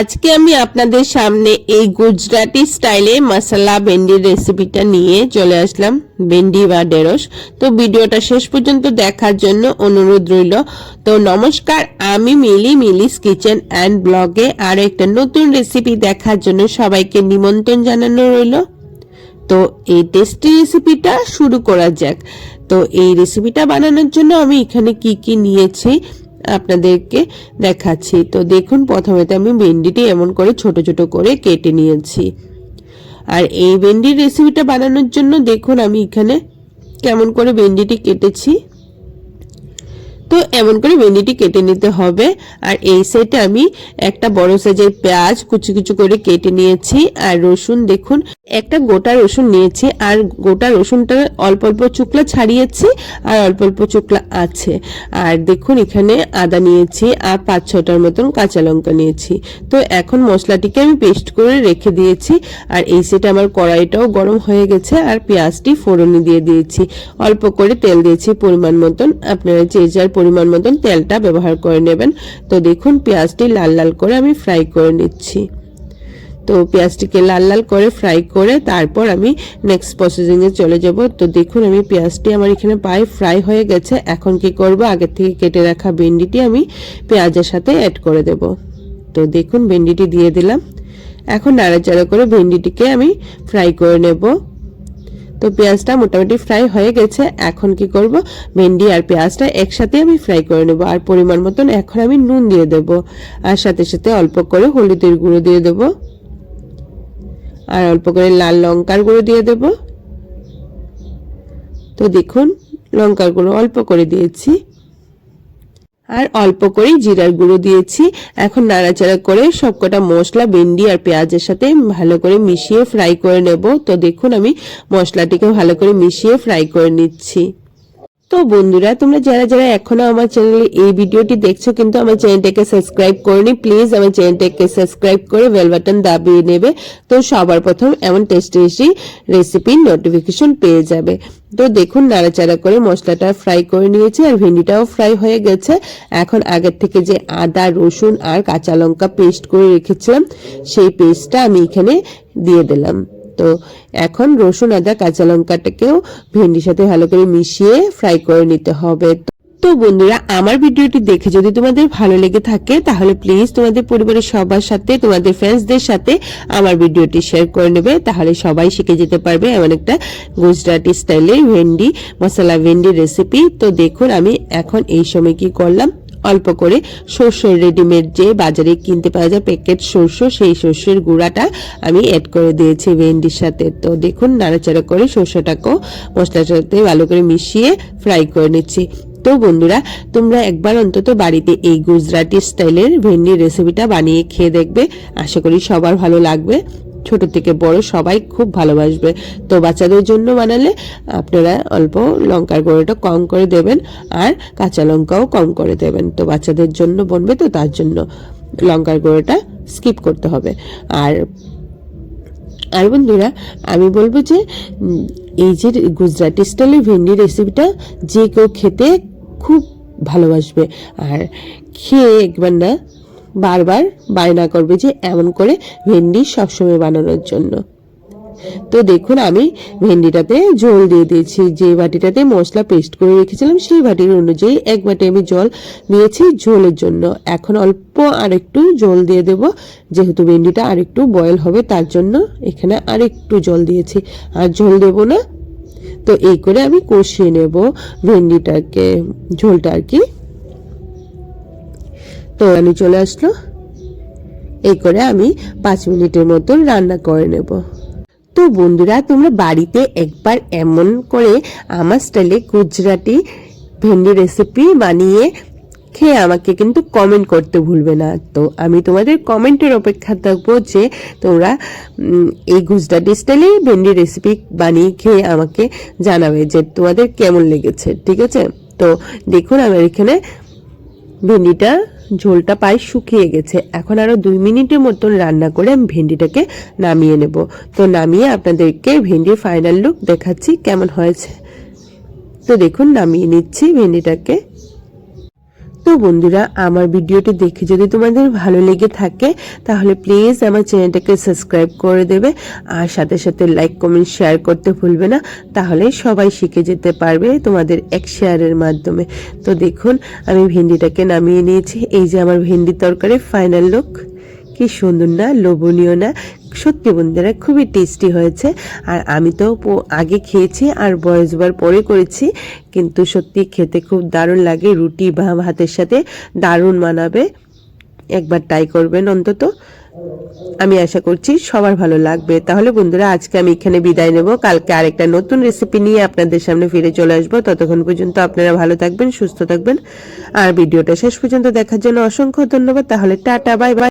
আজকে আমি আপনাদের সামনে এই গুজরাটি স্টাইলে মশলা ভেন্ডির রেসিপিটা নিয়ে চলে আসলাম, ভেন্ডি বা ঢেঁড়স। তো ভিডিওটা শেষ পর্যন্ত দেখার জন্য অনুরোধ রইল। তো নমস্কার, আমি মিলি, মিলিস কিচেন অ্যান্ড ব্লগে আরও একটা নতুন রেসিপি দেখার জন্য সবাইকে নিমন্ত্রণ জানানো রইল। তো এই টেস্টি রেসিপিটা শুরু করা যাক। তো এই রেসিপিটা বানানোর জন্য আমি এখানে কি কি নিয়েছি আপনাদেরকে দেখাচ্ছি। তো দেখুন প্রথমে তো আমি ভেন্ডিটি এমন করে ছোট ছোট করে কেটে নিয়েছি। আর এই ভেন্ডির রেসিপিটা বানানোর জন্য দেখুন, আমি এখানে কেমন করে ভেন্ডিটি কেটেছি। তো এমন করে ভেন্ডিটি কেটে নিতে হবে। আর এই সাইডে আমি একটা বড় সাইজের পেঁয়াজ কুচি কুচি করে কেটে নিয়েছি। আর রসুন দেখুন একটা গোটা রসুন নিয়েছি আর গোটা রসুনটা অল্প অল্প চুকলা ছাড়িয়েছি আর অল্প অল্প চুকলা আছে। আর দেখুন এখানে আদা নিয়েছি আর পাঁচ ছটার মতন কাঁচা লঙ্কা নিয়েছি। তো এখন মশলাটিকে আমি পেস্ট করে রেখে দিয়েছি আর এই সেটা আমার কড়াইটাও গরম হয়ে গেছে আর পেঁয়াজটি ফোড়নি দিয়ে দিয়েছি। অল্প করে তেল দিয়েছি পরিমাণ মতন। আপনারা যে যার পরিমাণ মতন তেলটা ব্যবহার করে নেবেন। তো দেখুন পেঁয়াজটি লাল লাল করে আমি ফ্রাই করে নিচ্ছি। তো পেঁয়াজটিকে লাল লাল করে ফ্রাই করে তারপর আমি নেক্সট প্রসেসিংয়ে চলে যাব। তো দেখুন, আমি পেঁয়াজটি আমার এখানে প্রায় ফ্রাই হয়ে গেছে। এখন কি করব? আগের থেকে কেটে রাখা ভেন্ডিটি আমি পেঁয়াজের সাথে অ্যাড করে দেব। তো দেখুন, ভেন্ডিটি দিয়ে দিলাম। এখন নাড়াচাড়া করে ভেন্ডিটিকে আমি ফ্রাই করে নেব। তো পেঁয়াজটা মোটামুটি ফ্রাই হয়ে গেছে। এখন কি করব? ভেন্ডি আর পেঁয়াজটা একসাথে আমি ফ্রাই করে নেব। আর পরিমাণ মতন এখন আমি নুন দিয়ে দেব। আর সাথে সাথে অল্প করে হলুদের গুঁড়ো দিয়ে দেব। আর অল্প করে লাল লঙ্কার গুঁড়ো দিয়ে দেব। তো দেখুন, লঙ্কার গুঁড়ো অল্প করে দিয়েছি। আর অল্প করে জিরার গুঁড়ো দিয়েছি। এখন নাড়াচাড়া করে সবকটা মশলা, ভেন্ডি আর পেঁয়াজের সাথে ভালো করে মিশিয়ে ফ্রাই করে নেব। তো দেখুন, আমি মশলাটিকে ভালো করে মিশিয়ে ফ্রাই করে নিচ্ছি। তো বন্ধুরা, তোমরা যারা যারা এখনও আমার চ্যানেলে এই ভিডিওটি দেখছ কিন্তু আমার চ্যানেলটাকে সাবস্ক্রাইব করনি প্লিজ আমার চ্যানেলটাকে সাবস্ক্রাইব করে বেল বাটন দাবিয়ে নেবে। তো সবার প্রথম এমন টেস্টি টেস্টি রেসিপির নোটিফিকেশন পেয়ে যাবে। তো দেখুন, নাড়াচাড়া করে মশলাটা ফ্রাই করে নিয়েছি আর ভেন্ডিটাও ফ্রাই হয়ে গেছে। এখন আগের থেকে যে আদা, রসুন আর কাঁচা লঙ্কা পেস্ট করে রেখেছিলাম, সেই পেস্টটা আমি এখানে দিয়ে দিলাম। তো এখন রসুন, আদা, কাঁচা লঙ্কাটাকেও ভেন্ডির সাথে ভালো করে মিশিয়ে ফ্রাই করে নিতে হবে। তো বন্ধুরা, আমার ভিডিওটি দেখে যদি তোমাদের ভালো লেগে থাকে, তাহলে প্লিজ তোমাদের পরিবারের সবার সাথে, তোমাদের ফ্রেন্ডসদের সাথে আমার ভিডিওটি শেয়ার করে নেবে। তাহলে সবাই শিখে যেতে পারবে এমন একটা গুজরাটি স্টাইলের ভেন্ডি, মশলা ভেন্ডি রেসিপি তো দেখুন আমি এখন এই সময় কি করলাম। অল্প করে সর্ষের রেডিমেড যে বাজারে কিনতে পাওয়া যায় প্যাকেট সর্ষ, সেই সর্ষের গুঁড়াটা আমি অ্যাড করে দিয়েছি ভেন্ডির সাথে। তো দেখুন, নাড়াচাড়া করে সর্ষেটাকেও মশলার সাথে ভালো করে মিশিয়ে ফ্রাই করে নিচ্ছি। তো বন্ধুরা, তোমরা একবার অন্তত বাড়িতে এই গুজরাটি স্টাইলের ভেন্ডির রেসিপিটা বানিয়ে খেয়ে দেখবে। আশা করি সবার ভালো লাগবে। ছোট থেকে বড় সবাই খুব ভালোবাসবে। তো বাচ্চাদের জন্য বানালে আপনারা অল্প লঙ্কার গুঁড়োটা কম করে দেবেন আর কাঁচা লঙ্কাও কম করে দেবেন। তো বাচ্চাদের জন্য বনবে তো তার জন্য লঙ্কার গুঁড়োটা স্কিপ করতে হবে। আর আর বন্ধুরা, আমি বলব যে এই যে গুজরাটি স্টাইলের ভেন্ডি রেসিপিটা যে কেউ খেতে খুব ভালোবাসবে। আর খেয়ে একবার না বারবার বায়না করবে যে এমন করে ভেন্ডি সবসময় বানানোর জন্য। তো দেখুন, আমি ভেন্ডিটাতে জল দিয়ে দিয়েছি। যে বাটিটাতে মশলা পেস্ট করে রেখেছিলাম, সেই বাটির অনুযায়ী এক বাটি আমি জল নিয়েছি ঝোলের জন্য। এখন অল্প আরেকটু জল দিয়ে দেব। যেহেতু ভেন্ডিটা আরেকটু বয়েল হবে, তার জন্য এখানে আরেকটু জল দিয়েছি। আর ঝোল দেব না। তো এই করে আমি কষিয়ে নেব ভেন্ডিটাকে, ঝোলটা আর কি। তো আমি চলে আসলো। এই করে আমি পাঁচ মিনিটের মতন রান্না করে নেব। তো বন্ধুরা, তোমরা বাড়িতে একবার এমন করে আমার স্টাইলে গুজরাটি ভেন্ডি রেসিপি বানিয়ে খেয়ে আমাকে কিন্তু কমেন্ট করতে ভুলবে না। তো আমি তোমাদের কমেন্টের অপেক্ষা থাকব যে তোমরা এই গুজরাটি স্টাইলে ভেন্ডি রেসিপি বানিয়ে খেয়ে আমাকে জানাবে যে তোমাদের কেমন লেগেছে, ঠিক আছে? তো দেখুন, আমার এখানে ভেন্ডিটা ঝোলটা প্রায় শুকিয়ে গেছে। এখন আরও দুই মিনিটের মতন রান্না করে আমি ভেন্ডিটাকে নামিয়ে নেব। তো নামিয়ে আপনাদেরকে ভেন্ডির ফাইনাল লুক দেখাচ্ছি কেমন হয়েছে। তো দেখুন, নামিয়ে নিচ্ছি ভেন্ডিটাকে। তো বন্ধুরা, আমার ভিডিওটি দেখে যদি তোমাদের ভালো লেগে থাকে, তাহলে প্লিজ আমার চ্যানেলটাকে সাবস্ক্রাইব করে দেবে, আর সাথে সাথে লাইক কমেন্ট শেয়ার করতে ভুলবে না, তাহলে সবাই শিখে যেতে পারবে তোমাদের এক শেয়ারের মাধ্যমে। তো দেখুন, আমি ভেন্ডিটাকে নামিয়ে নিয়েছি, এই যে আমার ভেন্ডি তরকারি ফাইনাল লুক কি সুন্দর না, লোভনীয় না সত্যি বন্ধুরা, খুবই টেস্টি হয়েছে। আর আমি তো আগে খেয়েছি আর বয়সবার পরে করেছি, কিন্তু সত্যি খেতে খুব দারুণ লাগে। রুটি বা ভাতের সাথে দারুণ মানাবে। একবার ট্রাই করবেন অন্তত। আমি আশা করছি সবার ভালো লাগবে। তাহলে বন্ধুরা, আজকে আমি এখানে বিদায় নেব। কালকে আরেকটা নতুন রেসিপি নিয়ে আপনাদের সামনে ফিরে চলে আসব। ততক্ষণ পর্যন্ত আপনারা ভালো থাকবেন, সুস্থ থাকবেন। আর ভিডিওটা শেষ পর্যন্ত দেখার জন্য অসংখ্য ধন্যবাদ। তাহলে টাটা, বাই বাই।